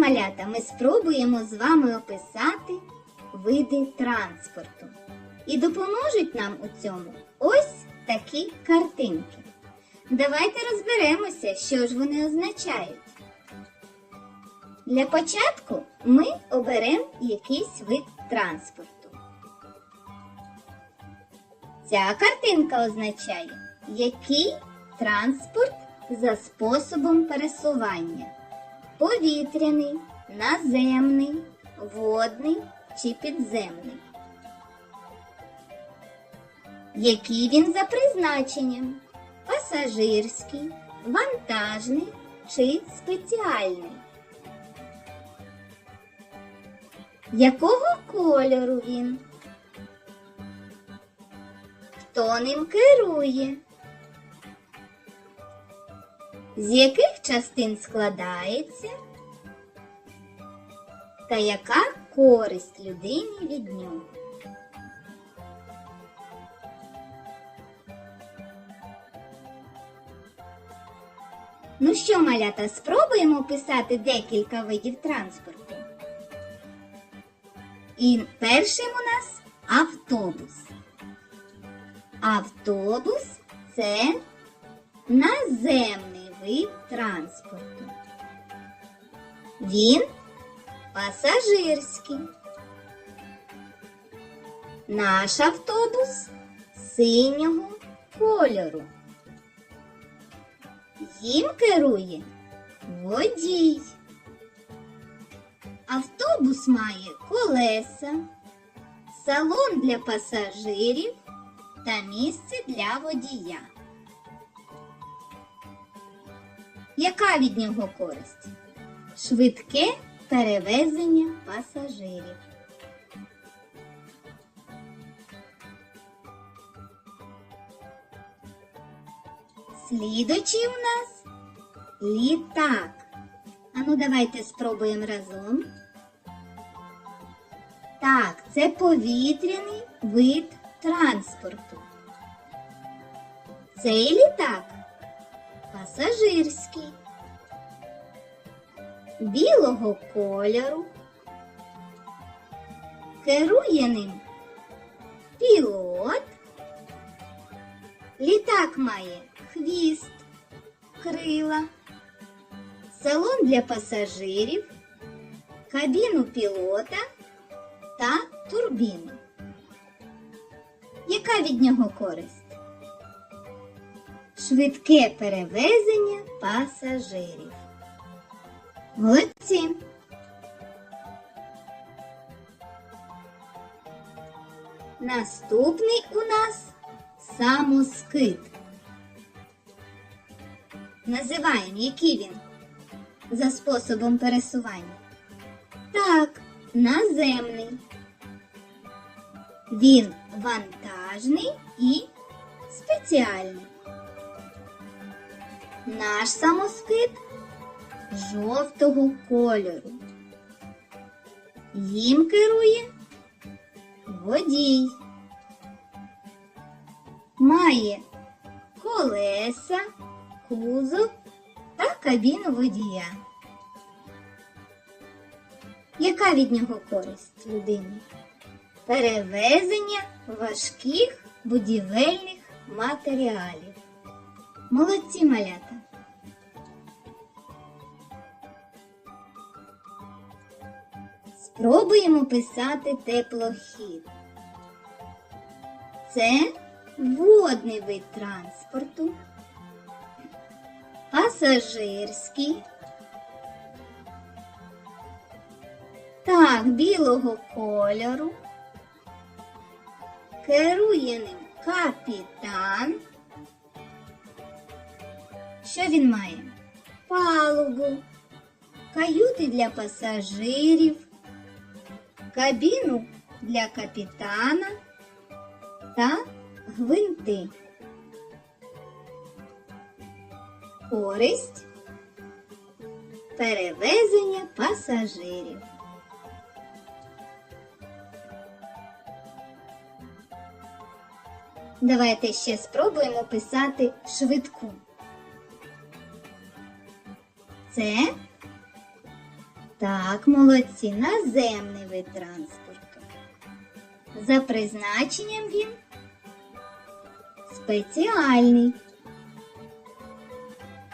малята, ми спробуємо з вами описати види транспорту. І допоможуть нам у цьому ось такі картинки. Давайте розберемося, що ж вони означають. Для початку ми оберемо якийсь вид транспорту. Ця картинка означає, який транспорт за способом пересування повітряний, наземний, водний чи підземний. Який він за призначенням? Пасажирський, вантажний чи спеціальний? Якого кольору він? Хто ним керує? З яких частин складається? Та яка користь людині від нього? Ну що, малята, спробуємо описати декілька видів транспорту. І першим у нас автобус. Автобус це наземний вид транспорту. Він пасажирський. Наш автобус синього кольору. Їм керує водій. Автобус має колеса, салон для пасажирів та місце для водія. Яка від нього користь? Швидке перевезення пасажирів. Слідучий у нас літак. Ану, давайте спробуємо разом. Так, це повітряний вид транспорту. Цей літак пасажирський, білого кольору. Керує ним пілот. Літак має хвіст, крила, салон для пасажирів, кабіну пілота та турбіну. Яка від нього користь? Швидке перевезення пасажирів. Молодці! Наступний у нас самоскид. Називаємо, який він за способом пересування. Так, наземний. Він вантажний і спеціальний. Наш самоскид жовтого кольору. Їм керує водій. Має колеса, кузов та кабіну водія. Яка від нього користь людині? Перевезення важких будівельних матеріалів. Молодці малята! Спробуємо писати теплохід. Це водний вид транспорту, пасажирський. Так, білого кольору. Керує ним капітан. Що він має? Палубу, каюти для пасажирів, кабіну для капітана та гвинти. Користь перевезення пасажирів. Давайте ще спробуємо писати швидку. Це Так, молодці, наземний вид транспорту. За призначенням він спеціальний.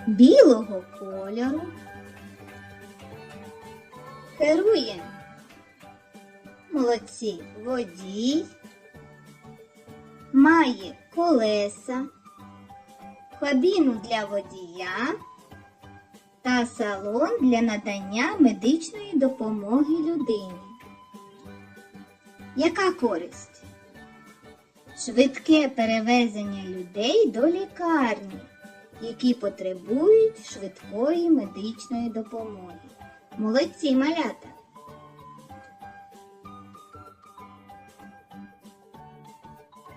Білого кольору. Керує. Молодці водій. Має колеса, кабіну для водія та салон для надання медичної допомоги людині. Яка користь? Швидке перевезення людей до лікарні, які потребують швидкої медичної допомоги. Молодці малята!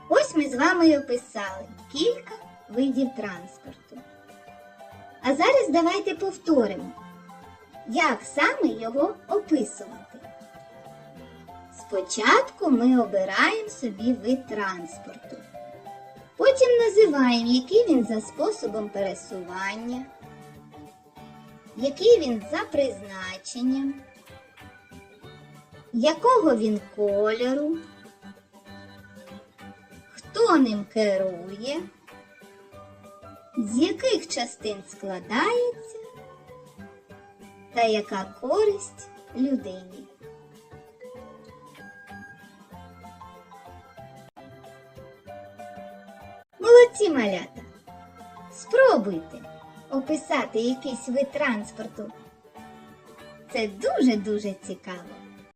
Ось ми з вами й описали кілька видів транспорту. А зараз давайте повторимо, як саме його описувати. Спочатку ми обираємо собі вид транспорту. Потім називаємо, який він за способом пересування, який він за призначенням, якого він кольору, хто ним керує, з яких частин складається та яка користь людині. Молодці малята! Спробуйте описати якийсь вид транспорту. Це дуже-дуже цікаво.